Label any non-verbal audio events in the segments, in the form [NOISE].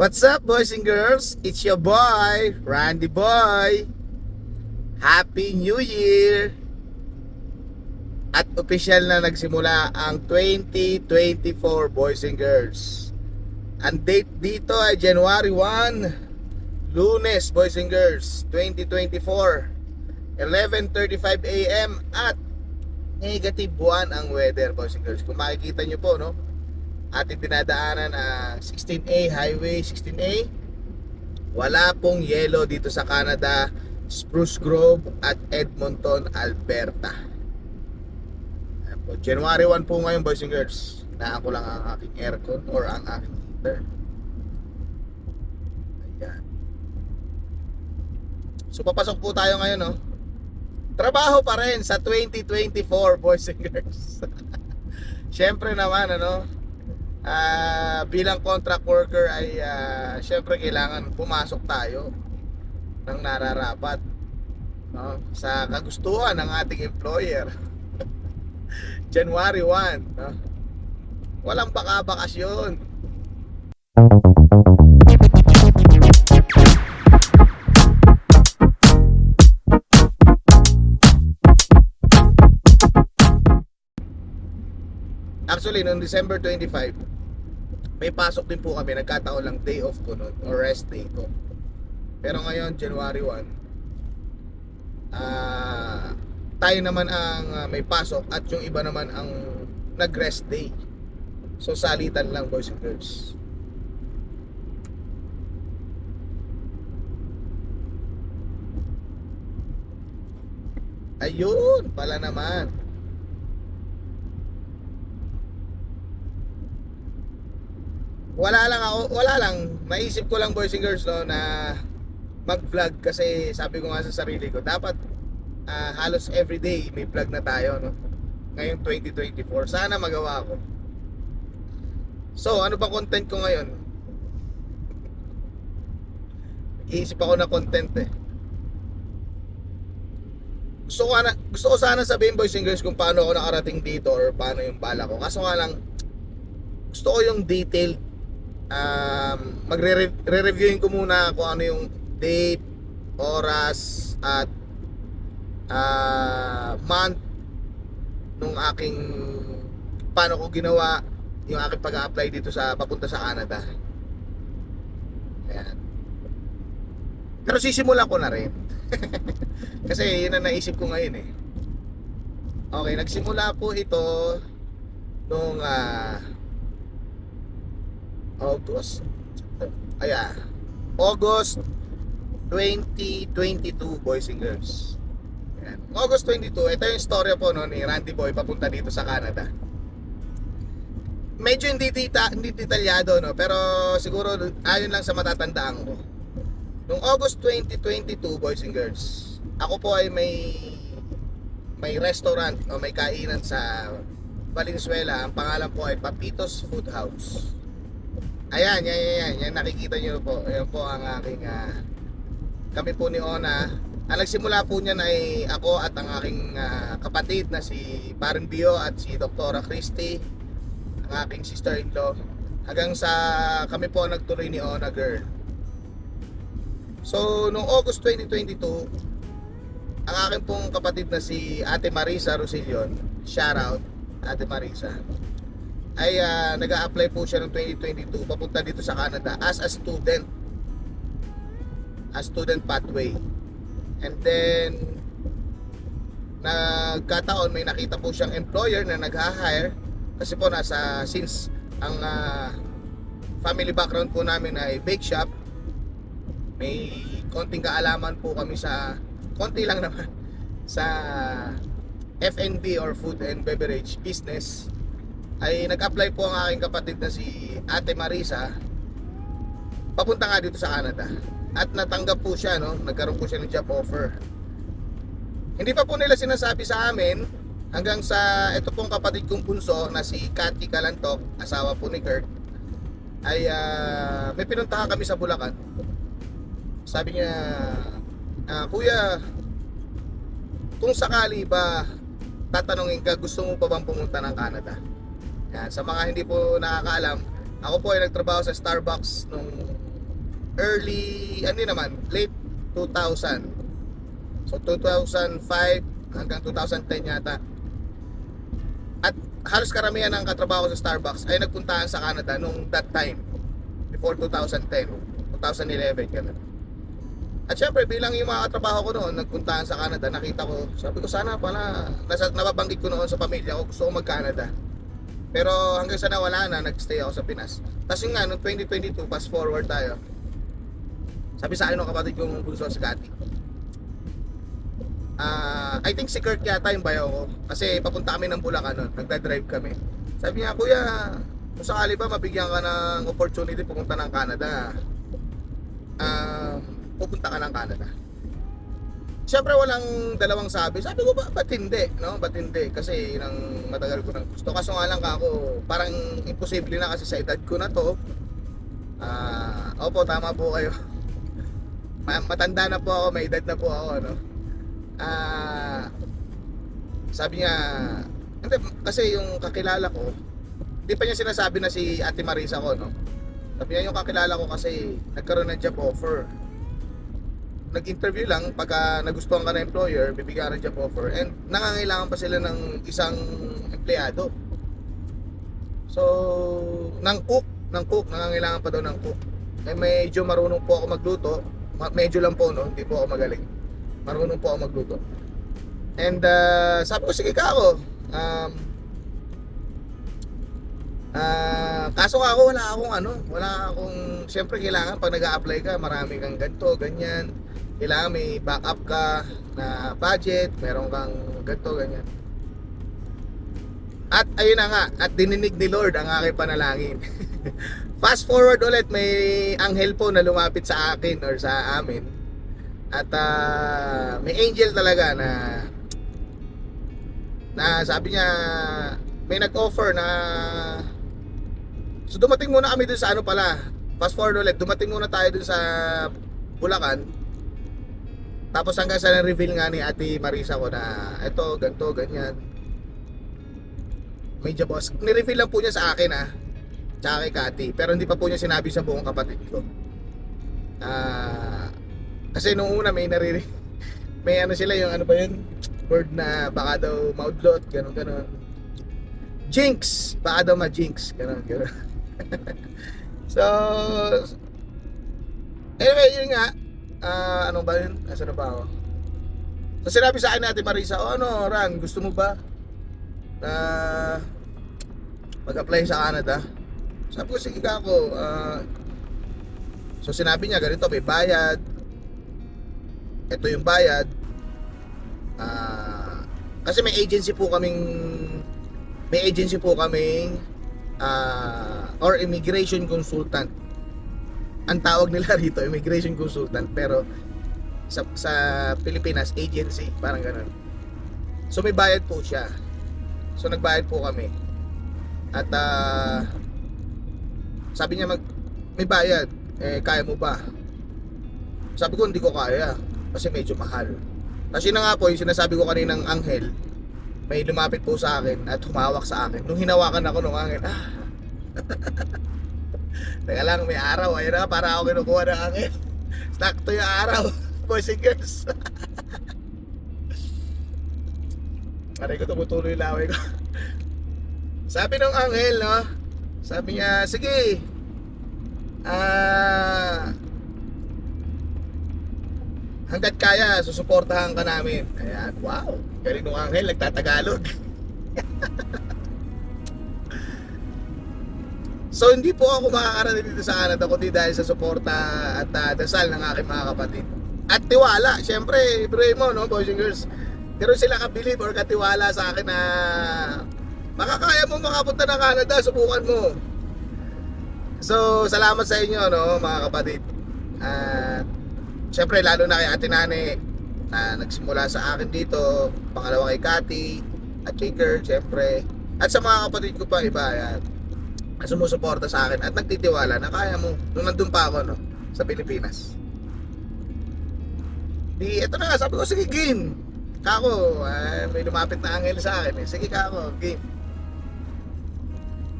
What's up, boys and girls? It's your boy, Randy Boy. Happy New Year! At opisyal na nagsimula ang 2024, boys and girls. Ang date dito ay January 1, Lunes, boys and girls, 2024. 11.35 a.m. at negative 1 ang weather, boys and girls. Kung makikita nyo po, no? Ating dinadaanan ang 16A Highway 16A wala pong yellow dito sa Canada Spruce Grove at Edmonton, Alberta. Ayan po. January 1 po ngayon boys and girls. Na ako lang ang aking aircon or ang aking heater. Ayan. So papasok po tayo ngayon no trabaho pa rin sa 2024 boys and girls. [LAUGHS] Siyempre naman ano ah bilang contract worker ay ah, syempre kailangan pumasok tayo ng nararapat no? sa kagustuhan ng ating employer. [LAUGHS] January 1, no? Walang baka-bakasyon. Actually, noong December 25, may pasok din po kami. Nagkataon lang day off ko noon or rest day ko. Pero ngayon, January 1, ah tayo naman ang ah, may pasok at yung iba naman ang nag-rest day. So, salitan lang, boys and girls. Ayun, pala naman. Wala lang ako, wala lang. Naisip ko lang boys and girls no na mag-vlog kasi sabi ko nga sa sarili ko, dapat ah, halos everyday may vlog na tayo no. Ngayong 2024. Sana magawa ko. So, ano ba content ko ngayon? Nag-iisip ako na content eh. Gusto ko, na, gusto ko sana sabihin boys and girls kung paano ako nakarating dito or paano yung bala ko. Kaso nga lang, gusto ko yung detailed um, magre-reviewin ko muna kung ano yung date, oras, at uh, month nung aking paano ko ginawa yung aking pag-apply dito sa papunta sa Canada. Ayan. Pero sisimulan ko na rin. [LAUGHS] Kasi yun ang naisip ko ngayon eh. Okay, nagsimula po ito nung ah, August. Ayan. August 2022, boys and girls. Ayan. August 22, ito yung storya po no, ni Randy Boy papunta dito sa Canada. Medyo hindi, dita, hindi detalyado, no? pero siguro ayon lang sa matatandaan ko. Noong August 2022, boys and girls, ako po ay may may restaurant o may kainan sa Valenzuela. Ang pangalan po ay Papitos Food House. Ayan, yan, yan, yan. Yan, nakikita nyo po. Ayan po ang aking, ah, kami po ni Ona. Ang nagsimula po niyan ay ako at ang aking ah, kapatid na si Parin Bio at si Dr. Christy, ang aking sister-in-law. Hanggang sa kami po nagtuloy ni Ona Girl. So, noong August 2022, ang aking pong kapatid na si Ate Marisa Rosillon, shout out, Ate Marisa, ay uh, nag apply po siya noong 2022 papunta dito sa Canada as a student. A student pathway. And then nagkataon may nakita po siyang employer na nag-hire kasi po nasa since ang ah, family background po namin ay bake shop may konting kaalaman po kami sa konti lang naman sa F&B or food and beverage business ay nag-apply po ang aking kapatid na si Ate Marisa. Papunta nga dito sa Canada. At natanggap po siya no? Nagkaroon po siya ng job offer. Hindi pa po nila sinasabi sa amin hanggang sa ito pong kapatid kong punso na si Cathy Kalantok asawa po ni Kurt ay ah, may pinuntahan kami sa Bulacan. Sabi niya ah, kuya kung sakali ba tatanungin ka gusto mo pa bang pumunta ng Canada yan, sa mga hindi po nakakaalam, ako po ay nagtrabaho sa Starbucks nung early, ano naman, late 2000. So 2005 hanggang 2010 yata. At halos karamihan ng katrabaho sa Starbucks ay nagpuntahan sa Canada nung that time. Before 2010, 2011 ganun. At syempre bilang yung mga katrabaho ko noon nagpuntahan sa Canada, nakita ko, sabi ko sana pala nasa, nababanggit ko noon sa pamilya ko, gusto ko mag-Canada. Pero hanggang sa nawala na, nagstay ako sa Pinas. Tapos yung nga, noong 2022, fast forward tayo. Sabi sa akin ng kapatid kong bunso si Kati. Ah, I think si Kurt yata yung bayo ko. Kasi papunta kami ng Bulacan noon, nagda-drive kami. Sabi niya, Kuya, kung sakali ba mabigyan ka ng opportunity pumunta ng Canada, ah, pupunta ka ng Canada. Siyempre walang dalawang sabi. Sabi ko ba, ba't hindi? No? Ba't hindi? Kasi yun ang matagal ko nang gusto. Kaso nga lang ako, parang imposible na kasi sa edad ko na to. Ah, opo, tama po kayo. [LAUGHS] Ma- Matanda na po ako, may edad na po ako, no? Ah, sabi niya, hindi, kasi yung kakilala ko, hindi pa niya sinasabi na si Ate Marisa ko, no? Sabi niya yung kakilala ko kasi nagkaroon ng job offer nag-interview lang pagka nagustuhan ka ng employer, bibigyan ka ng job offer and nangangailangan pa sila ng isang empleyado. So, ng cook, ng cook, nangangailangan pa daw ng cook. Eh medyo marunong po ako magluto. Ma- medyo lang po, no? Hindi po ako magaling. Marunong po ako magluto. And uh, sabi ko, sige ka ako. Um, Ah, kaso ako wala akong ano, wala akong siyempre kailangan pag nag-a-apply ka, marami kang ganto, ganyan. Kailangan may backup ka na budget, meron kang ganto, ganyan. At ayun na nga, at dininig ni Lord ang aking panalangin. [LAUGHS] Fast forward ulit, may anghel po na lumapit sa akin or sa amin. At ah, may angel talaga na na sabi niya may nag-offer na So dumating muna kami dun sa ano pala. Fast forward ulit, dumating muna tayo dun sa Bulacan. Tapos hanggang sa na-reveal nga ni Ate Marisa ko na eto, ganto, ganyan. Job boss. Ni-reveal lang po niya sa akin ah. Tsaka kay Kati. Pero hindi pa po niya sinabi sa buong kapatid ko. Ah, kasi nung una may nariri [LAUGHS] may ano sila yung ano ba yun? Word na baka daw maudlot, ganun ganun. Jinx! Baka daw ma-jinx, ganun ganun. [LAUGHS] so, anyway, yun nga. Ah, ano ba yun? Asa na ba ako? So, sinabi sa akin natin, Marisa, oh, ano, Ran, gusto mo ba na mag-apply sa Canada? Sabi ko, sige ka ako. Ah, so, sinabi niya, ganito, may bayad. Ito yung bayad. Ah, kasi may agency po kaming may agency po kaming ah, or immigration consultant. Ang tawag nila [LAUGHS] rito, immigration consultant, pero sa, sa Pilipinas, agency, parang ganun. So may bayad po siya. So nagbayad po kami. At ah, sabi niya mag may bayad, eh kaya mo ba? Sabi ko hindi ko kaya kasi medyo mahal. Kasi na nga po yung sinasabi ko kaninang anghel, may lumapit po sa akin at humawak sa akin. Nung hinawakan ako ng angel, ah. [LAUGHS] Teka lang, may araw. Ayun na, para ako kinukuha ng angel. [LAUGHS] Sakto yung araw. [LAUGHS] Boys and girls. [LAUGHS] Aray ko, tumutuloy yung laway ko. Sabi ng anghel, no? Sabi niya, sige. Ah... hanggat kaya, susuportahan ka namin. Ayan, wow. Galing nung anghel, nagtatagalog. So, hindi po ako makakarating dito sa Canada kundi dahil sa suporta at ah, dasal ng aking mga kapatid. At tiwala, syempre, pray mo, no, boys and girls. Pero sila kabilib or katiwala sa akin na makakaya mo makapunta ng Canada, subukan mo. So, salamat sa inyo, no, mga kapatid. At Siyempre, lalo na kay Ate Nane na nagsimula sa akin dito, pangalawa kay Kati, at kay Kurt, siyempre. At sa mga kapatid ko pa iba, yan. Sumusuporta sa akin at nagtitiwala na kaya mo. Nung nandun pa ako, no, sa Pilipinas. Di, eto na nga, sabi ko, sige, game. Kako, eh, may lumapit na angel sa akin. Eh. Sige, kako, game.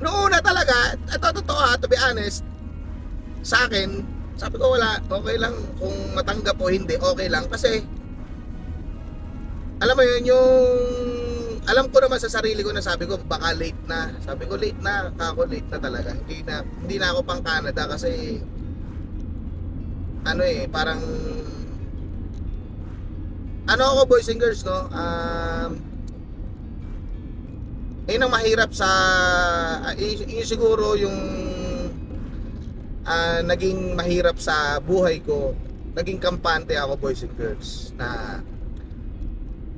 Noong una talaga, ito totoo ha, to be honest, sa akin, sabi ko wala, okay lang kung matanggap o hindi, okay lang kasi alam mo yun yung alam ko naman sa sarili ko na sabi ko baka late na. Sabi ko late na, kako late na talaga. Hindi na hindi na ako pang Canada kasi ano eh, parang ano ako boys and girls no? Um yun ang mahirap sa uh, yun, yun siguro yung ah, naging mahirap sa buhay ko naging kampante ako boys and girls na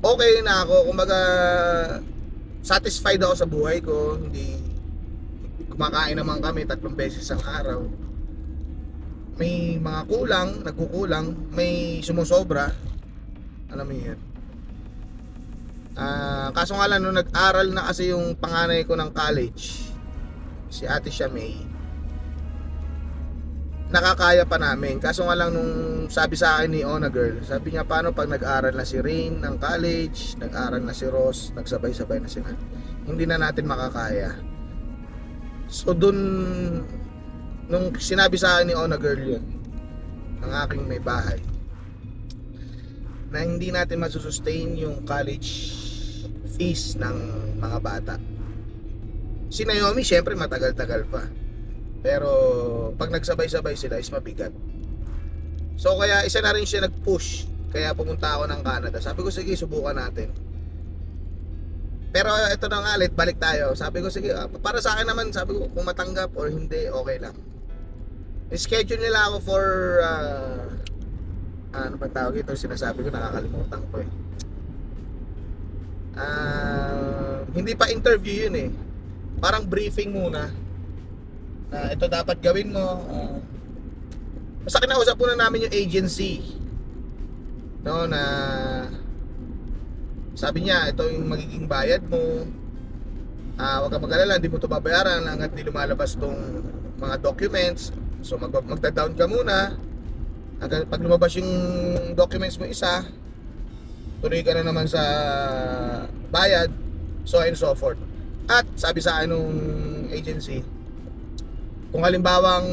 okay na ako. Kumbaga satisfied ako sa buhay ko. Hindi kumakain naman kami tatlong beses ang araw. May mga kulang nagkukulang. May sumusobra alam mo yun? Ah, kaso nga lang nung nag-aral na kasi yung panganay ko ng college si ate siya May nakakaya pa namin kaso nga lang nung sabi sa akin ni Ona Girl sabi niya paano pag nag-aral na si Rain ng college nag-aral na si Ross nagsabay-sabay na sila hindi na natin makakaya so dun nung sinabi sa akin ni Ona Girl yun ng aking may bahay na hindi natin masusustain yung college fees ng mga bata. Si Naomi, syempre matagal-tagal pa. Pero pag nagsabay-sabay sila is mabigat. So kaya isa na rin siya nag-push. Kaya pumunta ako ng Canada. Sabi ko, sige, subukan natin. Pero ito na nga, let balik tayo. Sabi ko, sige, ah, para sa akin naman, sabi ko, kung matanggap or hindi, okay lang. Schedule nila ako for ah, ano ba tawag ito sinasabi ko nakakalimutan ko eh Ah, hindi pa interview yun eh parang briefing muna na ito dapat gawin mo. Uh, basta kinausap muna namin yung agency. No na sabi niya ito yung magiging bayad mo. Ah wag kang mag-alala hindi mo ito babayaran hanggang di lumalabas tong mga documents. So mag magda-down ka muna. Hanggang pag lumabas yung documents mo isa tuloy ka na naman sa bayad. So and so forth. At sabi sa akin nung agency kung halimbawang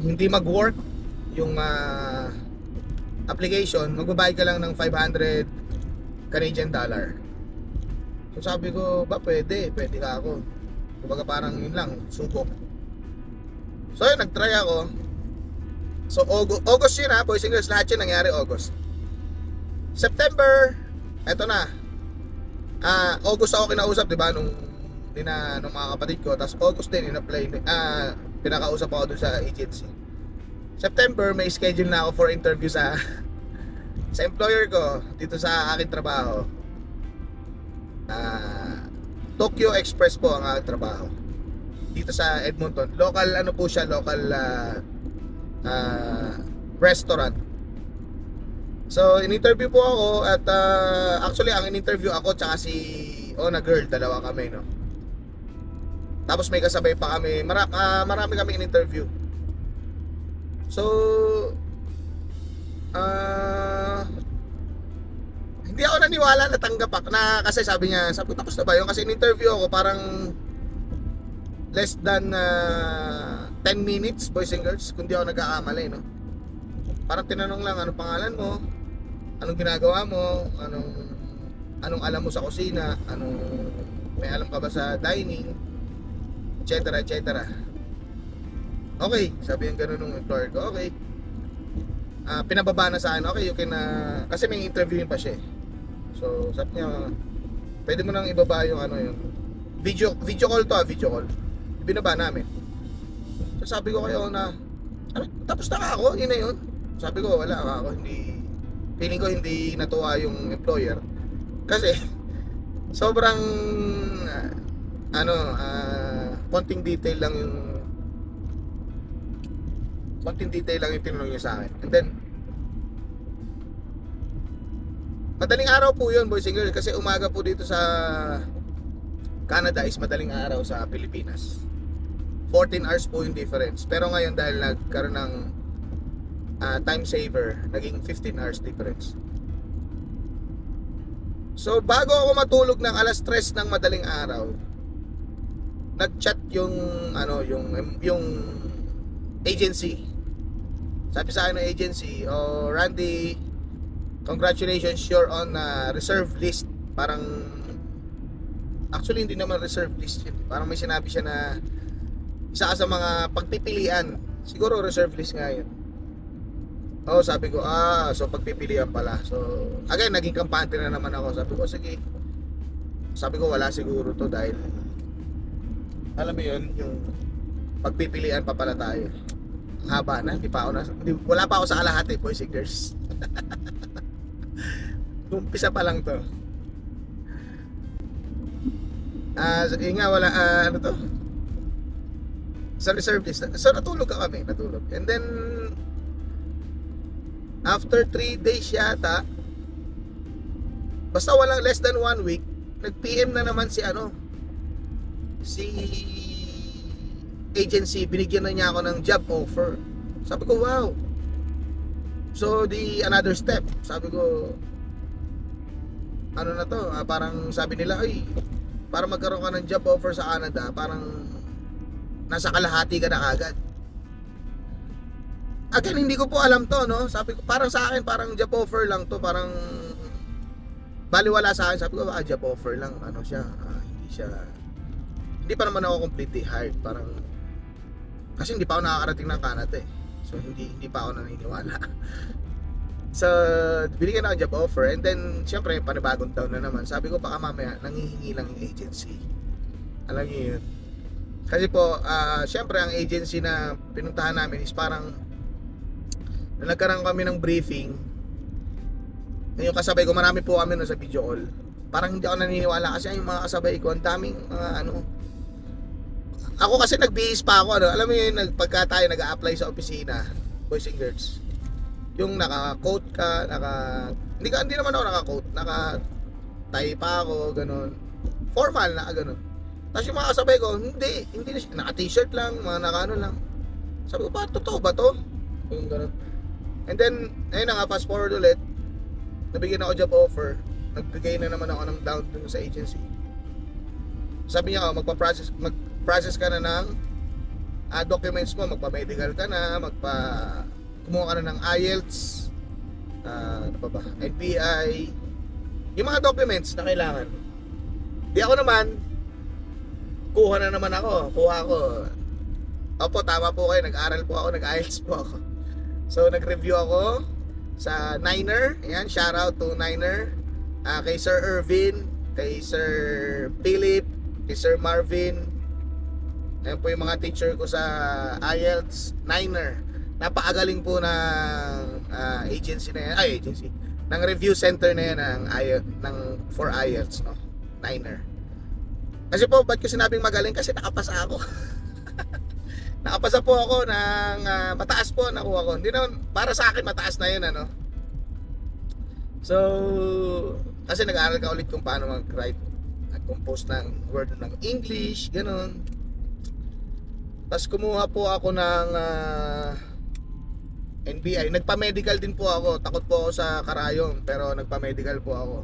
hindi mag-work yung ah, application magbabayad ka lang ng 500 Canadian dollar. So sabi ko ba pwede pwede ka ako. Kumbaga parang yun lang subok so yun nag-try ako. So August, August yun ha, boys and girls, lahat yun nangyari August. September, eto na. Ah, August ako kinausap, 'di ba, nung dina nung mga kapatid ko, tapos August din in-apply ah pinakausap ako dun sa agency. September may schedule na ako for interview sa [LAUGHS] sa employer ko dito sa aking trabaho. Ah, Tokyo Express po ang aking trabaho. Dito sa Edmonton. Local ano po siya, local ah, ah, restaurant. So, in-interview po ako at ah, actually ang in-interview ako tsaka si Ona Girl, dalawa kami, no. Tapos may kasabay pa kami, mara, ah, marami kami in-interview. So, ah, hindi ako naniwala na tanggap ako na kasi sabi niya, sabi ko tapos na ba yun? Kasi in-interview ako parang less than ah, 10 minutes, boys and girls, kung di ako nagkakamali, no? Parang tinanong lang, anong pangalan mo? Anong ginagawa mo? Anong anong alam mo sa kusina? Anong may alam ka ba sa dining? Etc. etc. Okay, sabi yung ganun ng employer ko, okay. Ah, pinababa na sa akin, okay, you can, ah, kasi may interviewin pa siya eh. So, sabi niya, pwede mo nang ibaba yung ano yung video, video call to ah, video call. Binaba namin. So sabi ko kayo na, ano, tapos na ako, yun na yun. Sabi ko, wala ako, hindi, feeling ko hindi natuwa yung employer. Kasi, [LAUGHS] sobrang, ah, ano, ah, konting detail lang yung, konting detail lang yung tinanong niya sa akin. And then, madaling araw po yun, boys and girls, kasi umaga po dito sa Canada is madaling araw sa Pilipinas. 14 hours po yung difference. Pero ngayon dahil nagkaroon ng ah, time saver, naging 15 hours difference. So bago ako matulog ng alas 3 ng madaling araw, nag-chat yung ano yung yung agency. sabi sa akin ng agency, oh Randy, congratulations, you're on uh, reserve list. Parang, actually hindi naman reserve list yun. Parang may sinabi siya na isa sa mga pagpipilian. Siguro reserve list nga yun. Oo, sabi ko, ah, so pagpipilian pala. So, again, naging kampante na naman ako. Sabi ko, sige. Sabi ko, wala siguro to dahil, alam mo yun, yung pagpipilian pa pala tayo. Ang haba na, hindi pa ako na, hindi, wala pa ako sa kalahati, boys and girls. [LAUGHS] Umpisa pa lang to. Ah, uh, nga, wala, ah, ano to? Sa reserve list. So, natulog ka kami, natulog. And then, after 3 days yata, basta walang less than 1 week, nag-PM na naman si ano, si agency, binigyan na niya ako ng job offer. Sabi ko, wow. So, the another step. Sabi ko, ano na to, ah, parang sabi nila, ay, para magkaroon ka ng job offer sa Canada, parang nasa kalahati ka na agad. Again, hindi ko po alam to, no? Sabi ko, parang sa akin, parang job offer lang to, parang baliwala sa akin. Sabi ko, ah, job offer lang, ano siya, ah, hindi siya, hindi pa naman ako completely hired, parang, kasi hindi pa ako nakakarating ng Canada eh. So, hindi, hindi pa ako naniniwala. [LAUGHS] So, binigyan ako job offer and then, syempre, panibagong taon na naman. Sabi ko, baka mamaya, nangihingi lang yung agency. Alam niyo yun. Kasi po, ah, syempre, ang agency na pinuntahan namin is parang, nung nagkaroon kami ng briefing, yung kasabay ko, marami po kami no sa video call. Parang hindi ako naniniwala kasi yung mga kasabay ko, ang daming mga ano, ako kasi nagbihis pa ako, ano, alam mo yun, nag- pagka tayo nag-a-apply sa opisina, boys and girls, yung naka-coat ka, naka hindi ka hindi naman ako naka-coat, naka tie pa ako, ganun. Formal na ganun. Tapos yung mga kasabay ko, hindi, hindi na naka-t-shirt lang, mga naka-ano lang. Sabi ko, ba, totoo ba to? Yung ganun. And then, ayun na nga, fast forward ulit, nabigyan ako job offer, nagbigay na naman ako ng down sa agency. Sabi niya, oh, magpa-process, mag-process ka na ng ah, documents mo, magpa-medical ka na, magpa kumuha ka na ng IELTS, ah, ano pa ba, NPI, yung mga documents na kailangan. Di ako naman, kuha na naman ako, kuha ako. Opo, tama po kayo, nag-aral po ako, nag-IELTS po ako. So, nag-review ako sa Niner, ayan, shout out to Niner, ah, kay Sir Irvin, kay Sir Philip, kay Sir Marvin, Ayan po yung mga teacher ko sa IELTS Niner napakagaling po ng ah, agency na yan, ay agency, ng review center na yan ng, IELTS, ng for IELTS, no? Niner. Kasi po, ba't ko sinabing magaling? Kasi nakapasa ako. [LAUGHS] nakapasa po ako ng ah, mataas po nakuha ko. Hindi naman, para sa akin mataas na yun, ano? So, kasi nag-aaral ka ulit kung paano mag-write, nag-compose ng word ng English, ganun. Tapos kumuha po ako ng ah, NBI. Nagpa-medical din po ako. Takot po ako sa karayom, pero nagpa-medical po ako.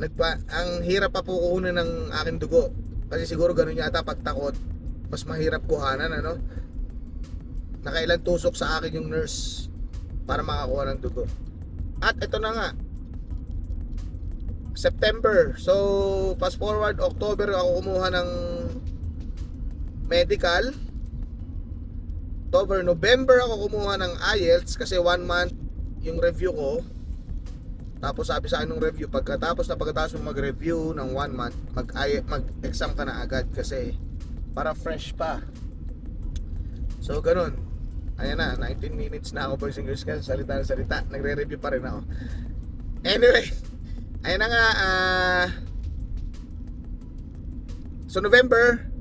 Nagpa ang hirap pa po kunin ng aking dugo. Kasi siguro ganun yata pag takot, mas mahirap kuhanan ano. Nakailan tusok sa akin yung nurse para makakuha ng dugo. At ito na nga. September. So, fast forward October ako kumuha ng medical October, November ako kumuha ng IELTS kasi one month yung review ko. Tapos sabi sa akin ng review, pagkatapos na pagkatapos mo mag-review ng one month, mag mag-exam ka na agad kasi para fresh pa. So, ganun. Ayan na, 19 minutes na ako boys and girls kasi salita na salita. Nagre-review pa rin ako. Anyway, ayan na nga. ah so, November,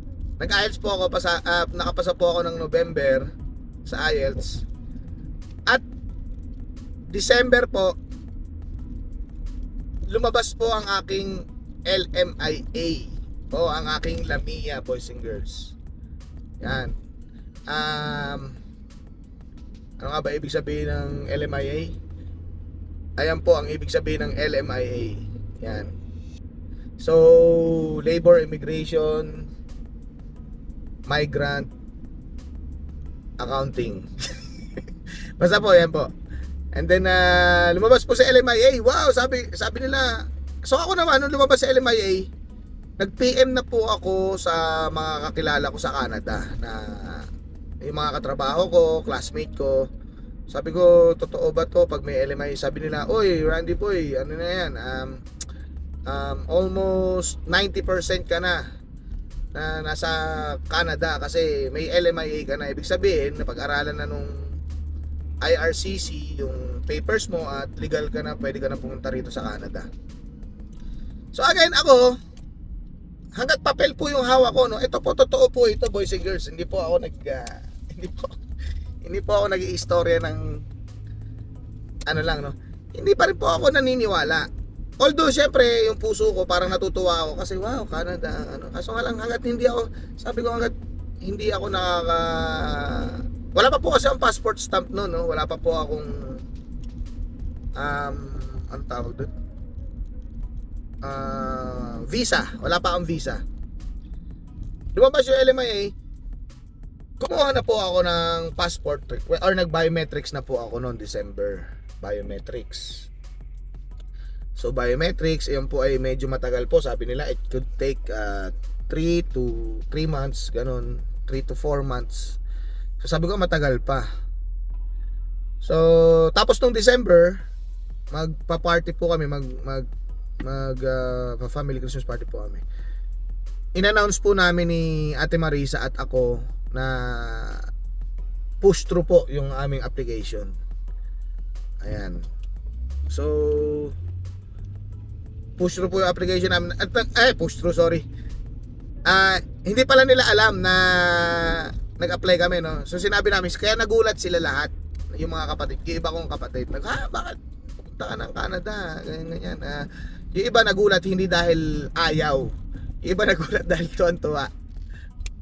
nag-IELTS po ako, pasa, ah, nakapasa po ako ng November sa IELTS. At December po, lumabas po ang aking LMIA o ang aking Lamia boys and girls. Yan. Um, ano nga ba ibig sabihin ng LMIA? Ayan po ang ibig sabihin ng LMIA. Yan. So, labor, immigration, migrant, accounting. [LAUGHS] Basta po, yan po. And then, ah, lumabas po sa LMIA. Wow, sabi, sabi nila. So ako naman, nung lumabas sa LMIA, nag-PM na po ako sa mga kakilala ko sa Canada na yung mga katrabaho ko, classmate ko. Sabi ko, totoo ba to pag may LMIA? Sabi nila, Oy, Randy Boy, ano na yan? Um, um, almost 90% ka na na nasa Canada kasi may LMIA ka na. Ibig sabihin, napag-aralan na nung IRCC yung papers mo at legal ka na, pwede ka na pumunta rito sa Canada. So again, ako, hanggat papel po yung hawak ko, no, ito po, totoo po ito, boys and girls. Hindi po ako nag, ah, [LAUGHS] hindi po, hindi po ako nag-iistorya ng, ano lang, no. Hindi pa rin po ako naniniwala. Although, syempre, yung puso ko, parang natutuwa ako kasi, wow, Canada, ano. Kaso nga lang, hanggat hindi ako, sabi ko hanggat hindi ako nakaka, wala pa po kasi ang passport stamp no, no? Wala pa po akong, um, ano tawag doon? Ah, visa. Wala pa akong visa. Lumabas yung LMIA, kumuha na po ako ng passport or nag-biometrics na po ako noong December. Biometrics. So biometrics, yun po ay medyo matagal po. Sabi nila it could take 3 to 3 months, ganun. 3 to 4 months. So sabi ko matagal pa. So tapos nung December, magpa-party po kami, mag mag mag ah, family Christmas party po kami. In-announce po namin ni Ate Marisa at ako na push through po yung aming application. Ayan. So push through po yung application namin. At, eh, push through, sorry. Ah, hindi pala nila alam na nag-apply kami, no? So sinabi namin, kaya nagulat sila lahat, yung mga kapatid, yung iba kong kapatid. Nag, ha, bakit pupunta ka ng Canada? Ganyan, ganyan. Ah, yung iba nagulat, hindi dahil ayaw. Yung iba [LAUGHS] nagulat dahil tuwan-tuwa.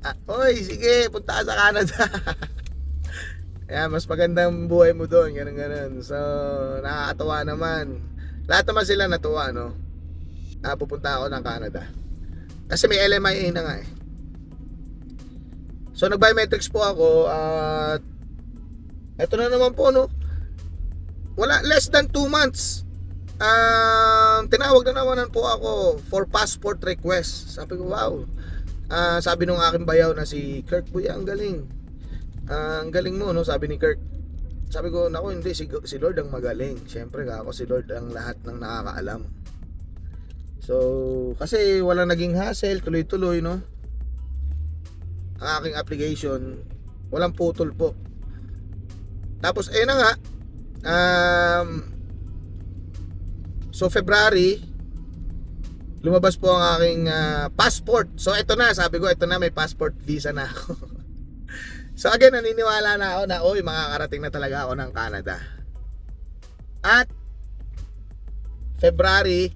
Ah, Oy, sige, punta ka sa Canada. [LAUGHS] Kaya mas magandang buhay mo doon, ganun ganun. So, nakakatawa naman. Lahat naman sila natuwa, no? Ah, pupunta ako ng Canada. Kasi may LMIA na nga eh. So, nag-biometrics po ako at eto na naman po, no? Wala, less than 2 months. Um, tinawag na naman po ako for passport request. Sabi ko, wow. Ah, sabi nung aking bayaw na si Kirk, Buya, ang galing. Ah, ang galing mo, no? Sabi ni Kirk. Sabi ko, nako hindi, si, si Lord ang magaling. Siyempre, ako si Lord ang lahat ng nakakaalam. So, kasi wala naging hassle, tuloy-tuloy, no? Ang aking application, walang putol po. Tapos, ayun na nga, um, so February, lumabas po ang aking ah, passport. So, ito na, sabi ko, ito na, may passport visa na ako. [LAUGHS] so, again, naniniwala na ako na, oy, makakarating na talaga ako ng Canada. At, February,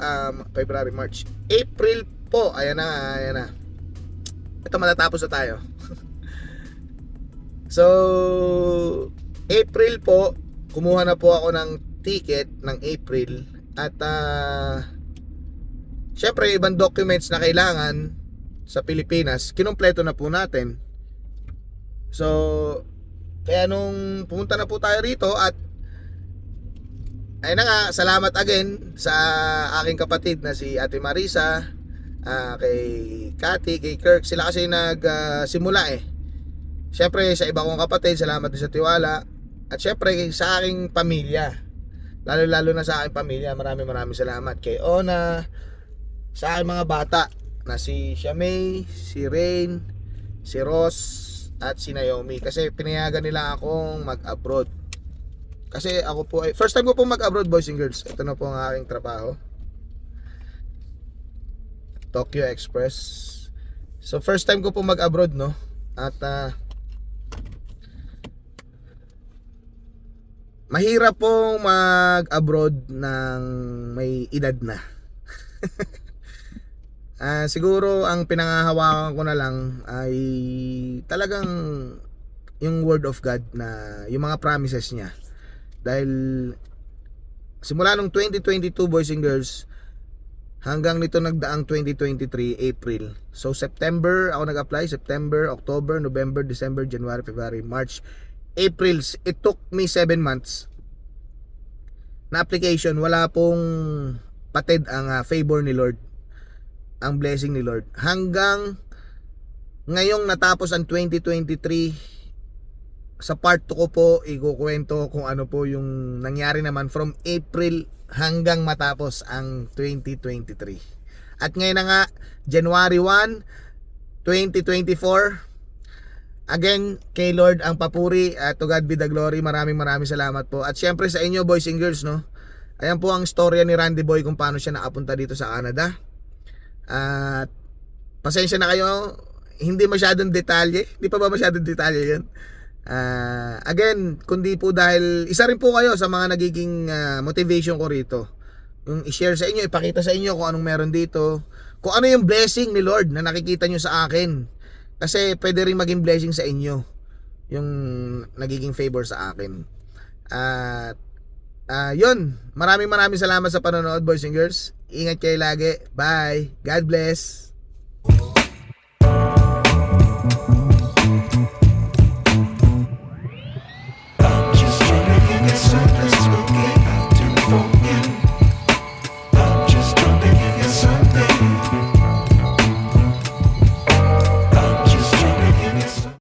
um, February, March, April po, ayan na, ayan na. Ito matatapos na tayo. [LAUGHS] so, April po, kumuha na po ako ng ticket ng April at ah syempre ibang documents na kailangan sa Pilipinas, kinumpleto na po natin. So, kaya nung pumunta na po tayo rito at ayun na nga, salamat again sa aking kapatid na si Ate Marisa, ah, kay Cathy, kay Kirk. Sila kasi nag-simula eh. Siyempre sa iba kong kapatid, salamat din sa tiwala. At syempre sa aking pamilya. Lalo-lalo na sa aking pamilya, maraming maraming salamat. Kay Ona, sa aking mga bata na si Shamay, si Rain, si Ross, at si Naomi. Kasi pinayagan nila akong mag-abroad. Kasi ako po ay, first time ko po mag-abroad boys and girls. Ito na po ang aking trabaho. Tokyo Express. So first time ko po mag-abroad no. At ah, mahirap po mag-abroad ng may edad na. [LAUGHS] Ah, siguro ang pinangahawakan ko na lang ay talagang yung word of God na yung mga promises niya. Dahil simula nung 2022 boys and girls hanggang nito nagdaang 2023 April. So September ako nag-apply, September, October, November, December, January, February, March, April. It took me 7 months na application. Wala pong patid ang ah, favor ni Lord. Ang blessing ni Lord. Hanggang ngayong natapos ang 2023 sa part 2 ko po ikukwento kung ano po yung nangyari naman from April hanggang matapos ang 2023. At ngayon na nga, January 1, 2024, again, kay Lord ang papuri at to God be the glory. Maraming maraming salamat po. At syempre sa inyo boys and girls, no? Ayan po ang storya ni Randy Boy kung paano siya nakapunta dito sa Canada. At pasensya na kayo, hindi masyadong detalye. Hindi pa ba masyadong detalye yan? Ah, again, kundi po dahil isa rin po kayo sa mga nagiging ah, motivation ko rito. Yung i-share sa inyo, ipakita sa inyo kung anong meron dito. Kung ano yung blessing ni Lord na nakikita nyo sa akin. Kasi pwede rin maging blessing sa inyo yung nagiging favor sa akin. At ah, yun, maraming maraming salamat sa panonood boys and girls. Ingat kayo lagi. Bye. God bless.